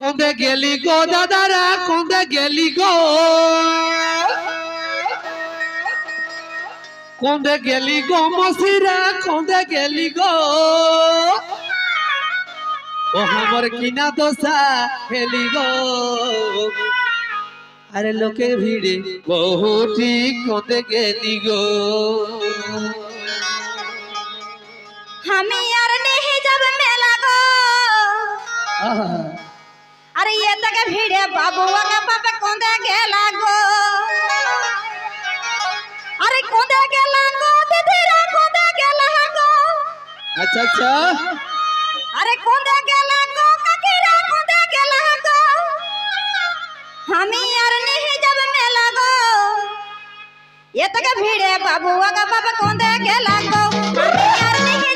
কোন্দে গেলি গো দাদারা কোন্দে গেলি গো। কোন্দে গেলি গো মসিরা কোন্দে গেলি গো। ও আমার কিনা দোসা হেলি গো। আরে লোকে ভিড়ে বহুটি কোন্দে গেলি গো। আমি আর নেহি যাব মেলা গো। আহা, ತಗ ಭಿಡೆ ಬಾಬುವಾಗ ಪಾಪ ಕೊಂದೆ ಗೆಲಾಗೋ अरे कोदे गेला गो दिदीरा कोदे गेला गो अच्छा अच्छा। अरे कोदे गेला गो ककीरा कोदे गेला गो हमी यार नहीं जब मेला गो ये तक भीड़े बाबू आगा बाबा कोदे गेला गो हमी यार नहीं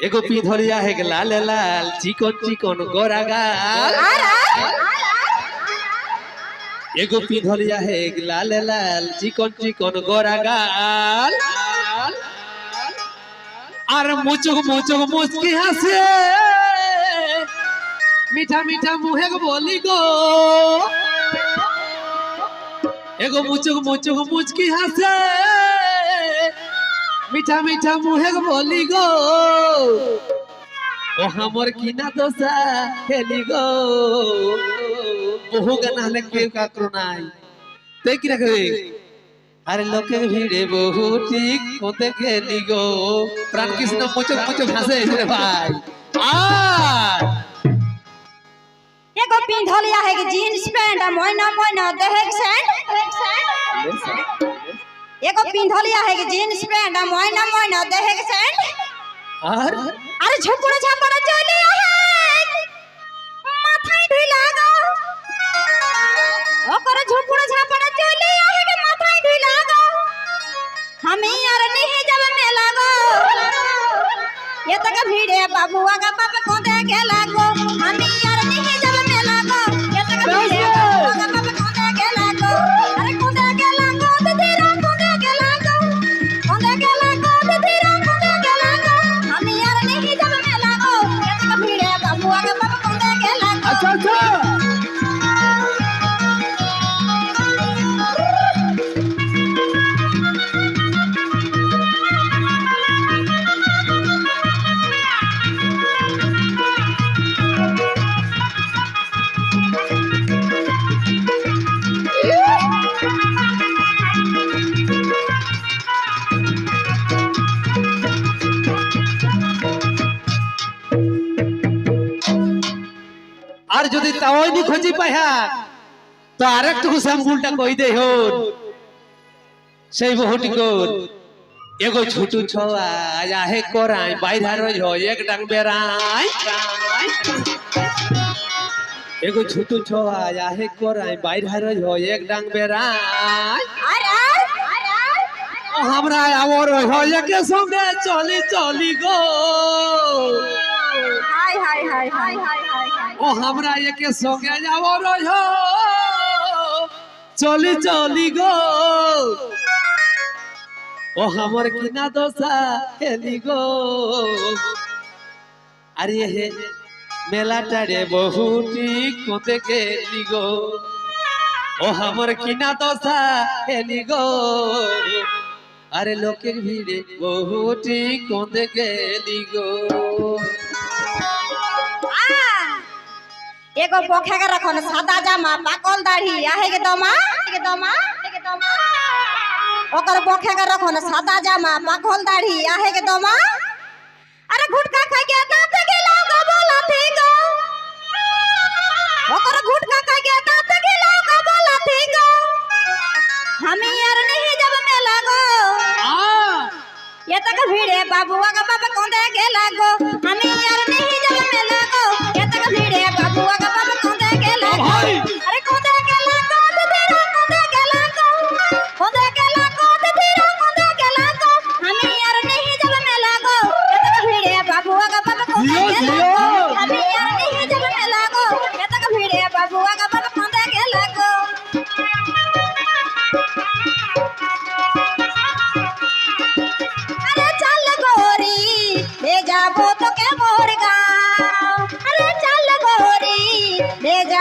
হে এগো পিধলিয়া হে লাল লাল চিকন চিকন গোরা গাল আর আর এগো পিধলিয়া হে লাল লাল চিকন চিকন গোরা গাল আর মুচুক মুচুক মুচকি হাসে মিঠা মিঠা মুহে বলি গো এগো মুচুক মুচুক মুচকি হাসে মিঠা মিঠা মুহে বলি গো। ও আমার কিনা দোসা খেলি গো। বহু গানা হলে কেউ কাকরো নাই। তাই কিনা করে আরে লোকের ভিড়ে বহু ঠিক কোতে খেলি গো। প্রাণ কৃষ্ণ মুচুক মুচুক হাসে রে ভাই। আর এগো পিন্ধলিয়া হে জিন্স প্যান্ট আর ময়না ময়না দেহে एगो पिंधलिया है कि जींस पैंट आ मोइना मोइना दे है सैंड और अरे झपड़ा झपड़ा चले है माथा ढुला गो ओकर झुपुड़ झापड़ चले है के माथा ढुला गो हमें यार नहीं जब मेला गो। ये तो तक भीड़े बाबूआ का पापा को दे के আর যদি তাওই নি খোঁজি পাইহা তো আরেকটুকু স্যাম্পুলটা কই দে হন। সেই বহুটি কোন। এগো ছুটু ছোয়া আহে করাই বাইরা রই হয় এক ডাং বেড়াই। এগো ছুটু ছোয়া আহে করাই বাইরা রই হয় এক ডাং বেড়াই। আরে আরে ও আমরা আমার হয় একে সঙ্গে চলি চলি গো। হাই আমরা একে সঙ্গে যাব রই চলি চলি গো। ও আমার কিনা দশা হেলি গো। আরে হে মেলাটারে বহুটি কোতে গেলি গো। ও আমার কিনা দশা খেলি গো। আরে লোকের ভিড়ে বহুটি কোতে গেলি গো। एगो पोखे के रखो ना, सादा जामा, पाकल दाढ़ी आहे के दमा के दमा? के दमा ओकर पोखे के रखो ना, सादा जामा, पाकल दाढ़ी आहे के दमा?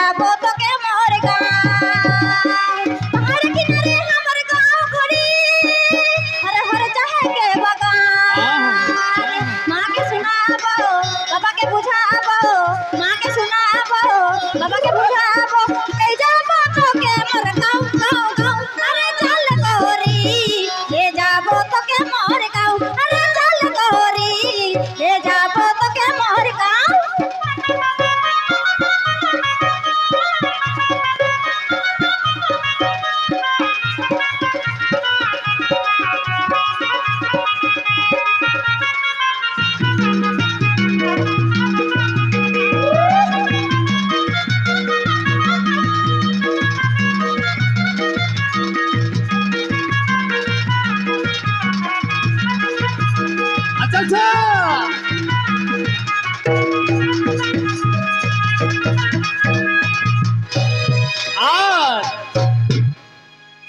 I'm a Yeah, both okay.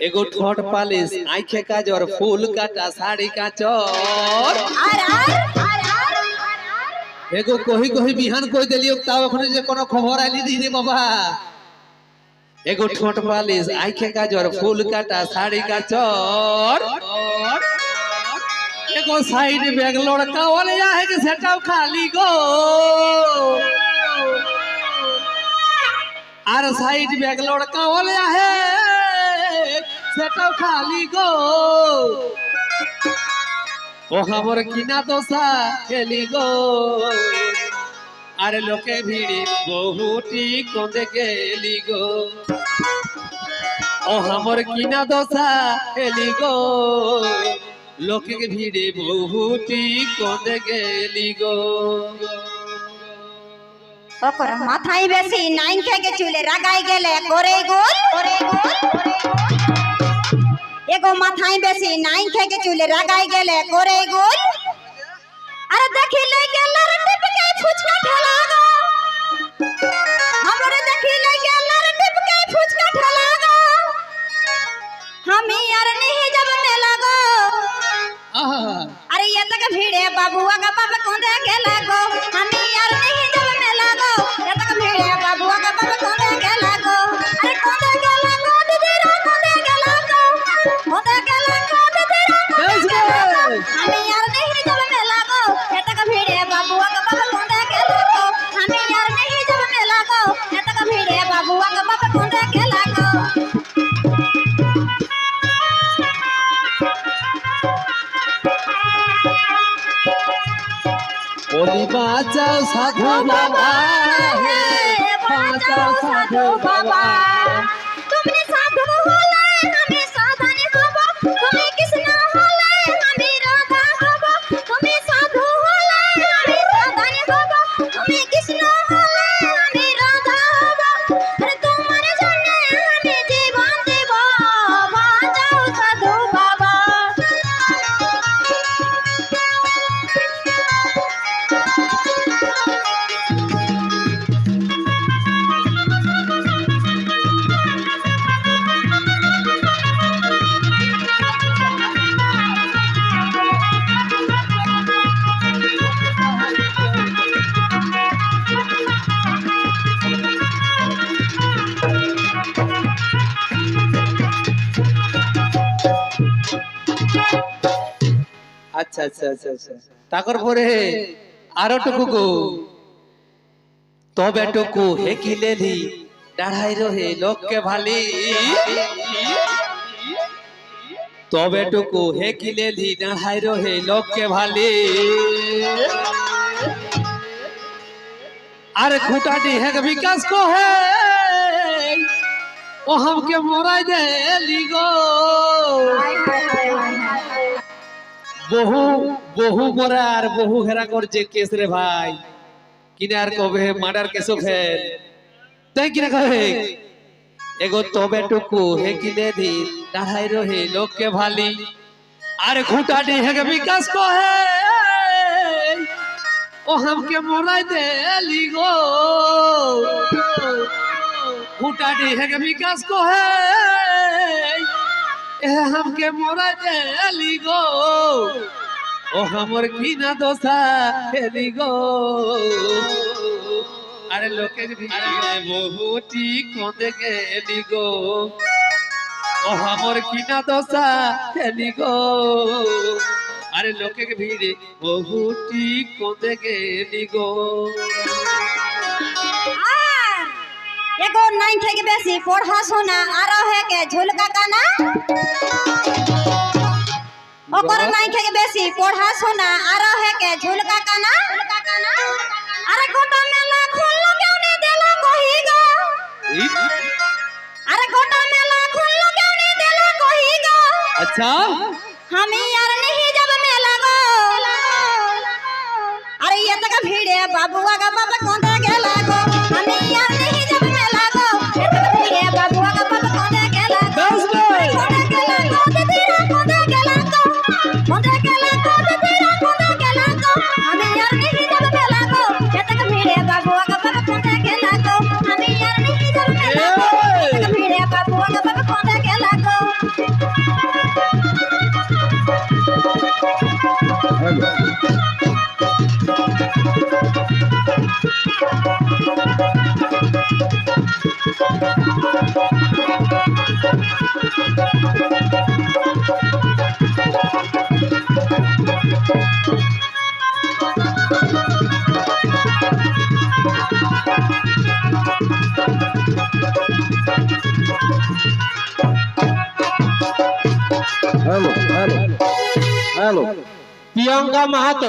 এগো ঠোঁট পালিশ আইখে কাজর ফুল কাটা শাড়ি কাচর। এগো কহি কহি বিহান কই দিলি তাও এখন যে কোনো খবর আইলি দি রে বাবা। এগো ঠোঁট পালিশ আইখে কাজর ফুল কাটা শাড়ি কাচর। এগো সাইড ব্যাগ লড়কা বলে যা হে সেটাও খালি গো। আর সাইড ব্যাগ লড়কা বলে যা সেটাও খালি গো। ও আমার কিনা দোসা খেলি গো। আর লোকে ভিড়ে বহুটি কোঁদে গেলি গো। ও আমার কিনা দোসা খেলি গো। লোকে ভিড়ে বহুটি কোঁদে গেলি গো। ওকর মাথায় বেশি নাইন থেকে চুলে রাগাই গেলে করে গোল করে গোল। एगो माथाई बेसी नाई खे के चूल्हे रगाई गेले कोरे गोल। अरे देखि ले के रंडे पे के फुचका ठला दो हमरे देखि ले के रंडे पे के फुचका ठला दो हमी अर नहि जब मेला गो। अरे ये तक भीड़े बाबू का बाबा कौन दे गेला हमी अर नहि नहीं जब বাঁচাও সাধু বাবা। বাঁচাও সাধু বাবা। আচ্ছা আচ্ছা আচ্ছা আচ্ছা। তাকর পরে আরও টুকু গো তবে টুকু হে কি লেলি ডাড়াই রহে লোককে ভালি। তবে টুকু হে কি লেলি ডাড়াই রহে লোককে ভালি। আরে খুঁটাটি হেক বিকাশ কো হে ও হামকে মরাই দেলি গো। বহু বহু মরার বহু হেরা করছে কেস রে ভাই। কিনার কবে মার্ডার কেসও ফেল। তাই কিনা কবে? এগো তবে টুকু হে কিনে দিন দাঁড়াই রহে লোককে ভালি। আর খুঁটাটি হেগে বিকাশ কহে, ও হামকে মরাই দে লিগো খুঁটাটি হেগে বিকাশ কহে हमके मोराई दे लिगो ও हमर কি না দোসা হেলি গো আরে লোকের ভিড়ে বহুটি কোঁদে গেলি গো ও हमर কি না দোসা হেলি গো আরে লোকের ভিড়ে বহুটি কোঁদে গেলি গো আর एगो नाइन ठेके बेसी फोर हाउस होना आ रहा है के झुलका काना। कोर नाइन ठेके बेसी फोर हाउस होना आ रहा है के झुलका काना। अरे घोटा मेला खोल क्यों नहीं देला कोहीगा अरे घोटा मेला खोल क्यों नहीं देला कोहीगा अच्छा? हमें यार नहीं जब मेला गो। अरे ये तो तक भीड़ है बाबू का बाबा कौन था गेला गो? Halo, halo, halo. Tiang Kamahato.